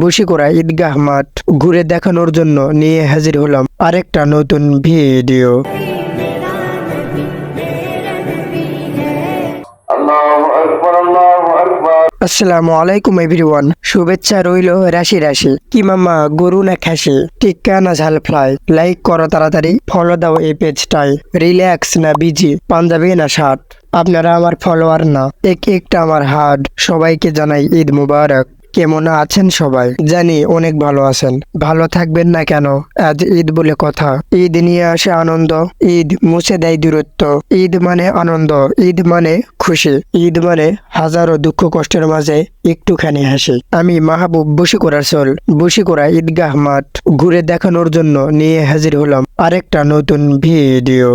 বসিকোড়া ঈদগাহ মাঠ ঘুরে দেখানোর জন্য নিয়ে হাজির হলাম আরেকটা নতুন ভিডিও। আসসালামু আলাইকুম এভরিওয়ান। শুভেচ্ছা রইল রাশি রাশি। কি মামা গরু না খাসি? টিক্কা না ঝাল ফ্লাই লাইক করো তাড়াতাড়ি ফলো দাও এই পেজটাই রিল্যাক্স না বিজি পাঞ্জাবি না শার্ট? আপনারা আমার ফলোয়ার না এক একটা আমার হার্ট। সবাইকে জানাই ঈদ মুবারক। কেমন আছেন সবাই? জানি অনেক ভালো আছেন। ভালো থাকবেন না কেন? আজ ঈদ বলে কথা। ঈদ নিয়ে আসে আনন্দ। ঈদ মুছে দেয় দূরত্ব। ঈদ মানে আনন্দ। ঈদ মানে খুশি। ঈদ মানে হাজারো দুঃখ কষ্টের মাঝে একটুখানি হাসি। আমি মাহবুব বসি বসিকোড়ার চল বসিকোড়া ঈদগাহ মাঠ ঘুরে দেখানোর জন্য নিয়ে হাজির হলাম আরেকটা নতুন ভিডিও।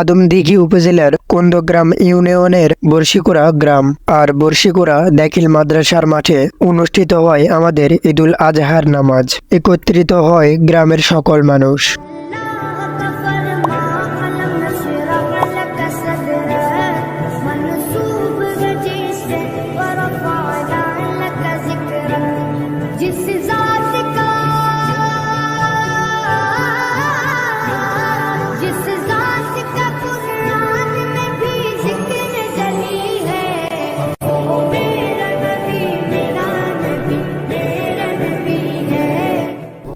আদমদিঘি উপজেলার কোন্দগ্রাম ইউনিয়নের বর্ষিকুড়া গ্রাম। আর বর্ষিকুড়া দাখিল মাদ্রাসার মাঠে অনুষ্ঠিত হয় আমাদের ঈদুল আজহার নামাজ। একত্রিত হয় গ্রামের সকল মানুষ।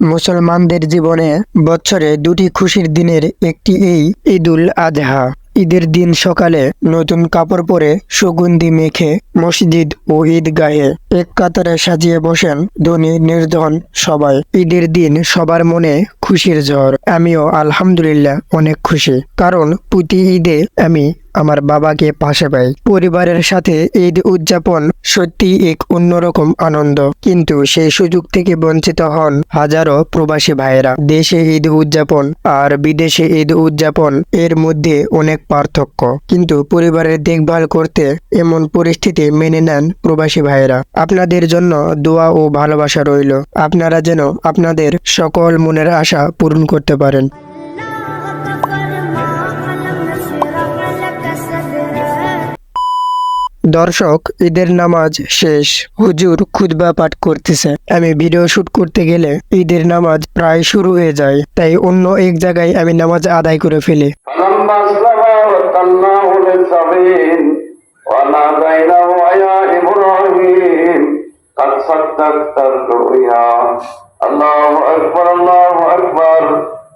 মুসলমানদের জীবনে বছরে দুটি খুশির দিনের একটি এই ঈদুল আজহা। ঈদের দিন সকালে নতুন কাপড় পরে সুগন্ধি মেখে মসজিদ ও ঈদগাহে এক কাতারে সাজিয়ে বসেন ধনী নির্ধন সবাই। ঈদের দিন সবার মনে খুশির ঝড়। আমিও আলহামদুলিল্লাহ অনেক খুশি। কারণ প্রতি ঈদে আমি আমার বাবাকে পাশে পাই। পরিবারের সাথে ঈদ উদযাপন সত্যি এক অন্যরকম আনন্দ। কিন্তু সেই সুযোগ থেকে বঞ্চিত হন হাজারো প্রবাসী ভাইয়েরা। দেশে ঈদ উদযাপন আর বিদেশে ঈদ উদযাপন এর মধ্যে অনেক পার্থক্য। কিন্তু পরিবারের দেখভাল করতে এমন পরিস্থিতি মেনে নেন প্রবাসী ভাইয়েরা আপনাদের জন্য দোয়া ও ভালোবাসা রইল আপনারা যেন আপনাদের সকল মনের আশা পূরণ করতে পারেন দর্শক ঈদের নামাজ শেষ হুজুর খুতবা পাঠ করতেছে আমি ভিডিও শুট করতে গেলে ঈদের নামাজ প্রায় শুরু হয়ে যায় তাই অন্য এক জায়গায় আমি নামাজ আদায় করে ফেলি فلما أسلم وتلناه للسبيل وناديناه يا إبراهيم قد صدقت الرؤيا الله أكبر الله أكبر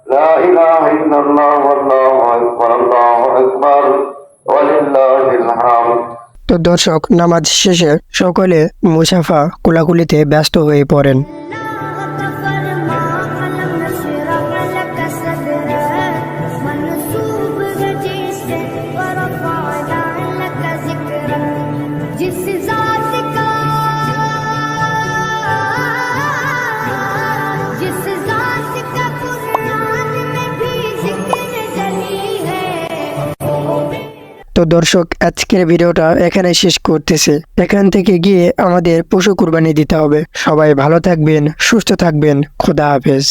لا إله إلا الله والله أكبر الله أكبر ولله الحمد তো দর্শক নামাজ শেষে সকলে মুসাফা কোলাকুলিতে ব্যস্ত হয়ে পড়েন দর্শক, আজকের ভিডিওটা এখানে শেষ করতেছে। এখান থেকে গিয়ে আমাদের পশু কুরবানি দিতে হবে। সবাই ভালো থাকবেন, সুস্থ থাকবেন। খোদা হাফেজ।